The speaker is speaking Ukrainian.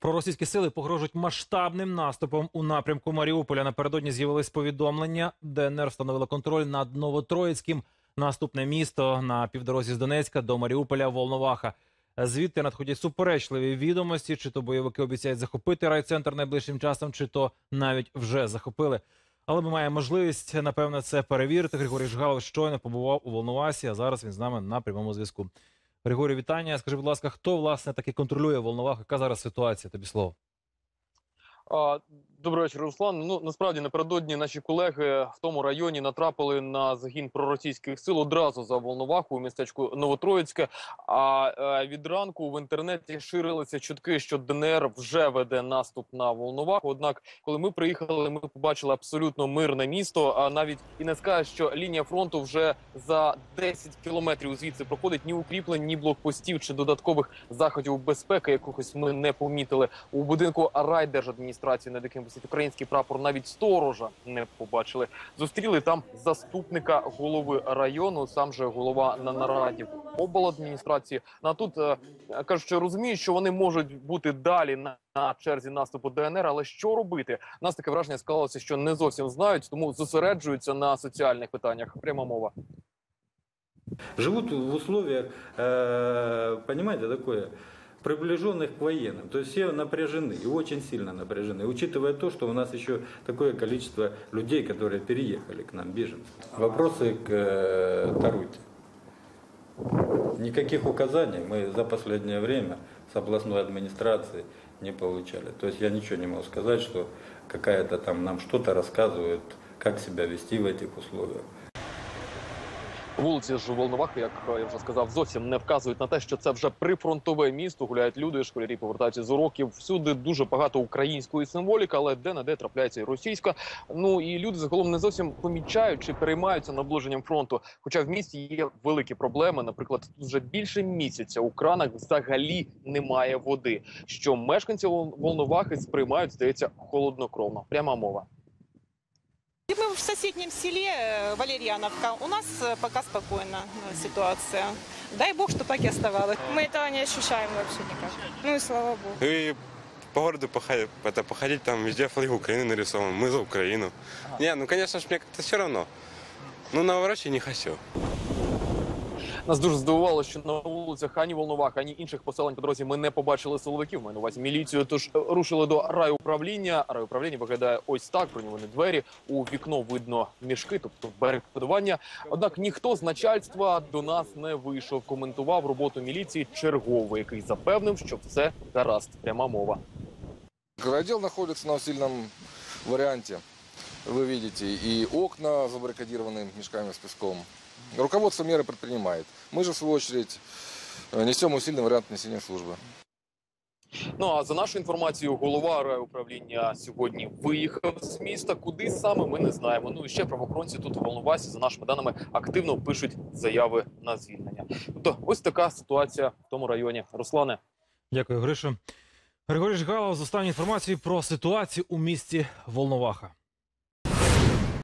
Проросійські сили погрожують масштабним наступом у напрямку Маріуполя. Напередодні з'явились повідомлення. ДНР встановила контроль над Новотроїцьким. Наступне місто на півдорозі з Донецька до Маріуполя Волноваха. Звідти надходять суперечливі відомості, чи то бойовики обіцяють захопити райцентр найближчим часом, чи то навіть вже захопили. Але ми маємо можливість, напевне, це перевірити. Григорій Жгалов щойно побував у Волновасі, а зараз він з нами на прямому зв'язку. Григорій, вітання. Скажи, будь ласка, хто власне таки контролює Волноваху? Яка зараз ситуація? Тобі слово. Добрий вечір, Руслан. Ну насправді напередодні наші колеги в тому районі натрапили на загін проросійських сил одразу за Волноваху у містечку Новотроїцьке. А е, від ранку в інтернеті ширилися чутки, що ДНР вже веде наступ на Волноваху. Однак, коли ми приїхали, ми побачили абсолютно мирне місто. А навіть і не скажеш, що лінія фронту вже за 10 кілометрів звідси проходить ні укріплень, ні блокпостів чи додаткових заходів безпеки. Якихось ми не помітили у будинку райдержадміністрації, над яким висить український прапор, навіть сторожа не побачили. Зустріли там заступника голови району, сам же голова на нараді обладміністрації. Ну, а тут е, кажуть, що розуміють, що вони можуть бути далі на, на черзі наступу ДНР, але що робити? У Нас таке враження склалося, що не зовсім знають, тому зосереджуються на соціальних питаннях. Пряма мова. Живут в условиях, э, понимаете, такое, приближенных к военным. То есть все напряжены и очень сильно напряжены. Учитывая то, что у нас еще такое количество людей, которые переехали к нам, беженцы. Вопросы к э, Таруте. Никаких указаний мы за последнее время с областной администрации не получали. То есть я ничего не могу сказать, что какая-то там нам что-то рассказывают, как себя вести в этих условиях. Вулиці ж Волновахи, як я вже сказав, зовсім не вказують на те, що це вже прифронтове місто. Гуляють люди, школярі повертаються з уроків. Всюди дуже багато української символіки, але де на де трапляється і російська. Ну і люди загалом не зовсім помічають чи переймаються наближенням фронту. Хоча в місті є великі проблеми. Наприклад, тут вже більше місяця у кранах взагалі немає води. Що мешканці Вол- Волновахи сприймають, здається, холоднокровно. Пряма мова. И Мы в соседнем селе э, Валерьяновка. У нас э, пока спокойно э, ситуация. Дай бог, что так и оставалось. Мы этого не ощущаем вообще никак. Ну и слава богу. И по городу походить, это, походить там везде флаг Украины нарисован. Мы за Украину. Не, ну конечно же мне как-то все равно. Ну на ворочи не хочу. Нас дуже здивувало, що на вулицях ані Волновах, ані інших поселень по дорозі ми не побачили силовиків. Маю на увазі міліцію. Тож е, рушили до райуправління. Райуправління виглядає ось так. Броньовані двері. У вікно видно мішки, тобто барикадування. Однак ніхто з начальства до нас не вийшов. Коментував роботу міліції черговий, який запевнив, що все гаразд. Пряма мова. Городел находится на усиленном варианте. Вы видите, и окна забаррикадированы мешками с песком. Руководство меры предпринимает. Мы же, в свою очередь, э, несем усиленный вариант несения службы. Ну а за нашу інформацією, голова райуправління сьогодні виїхав з міста. Куди саме ми не знаємо. Ну і ще правоохоронці тут у Волновасі, за нашими даними, активно пишуть заяви на звільнення. Тобто, ось така ситуація в тому районі. Руслане. Дякую, Гриша. Григорій Жгалов з останньою інформацією про ситуацію у місті Волноваха.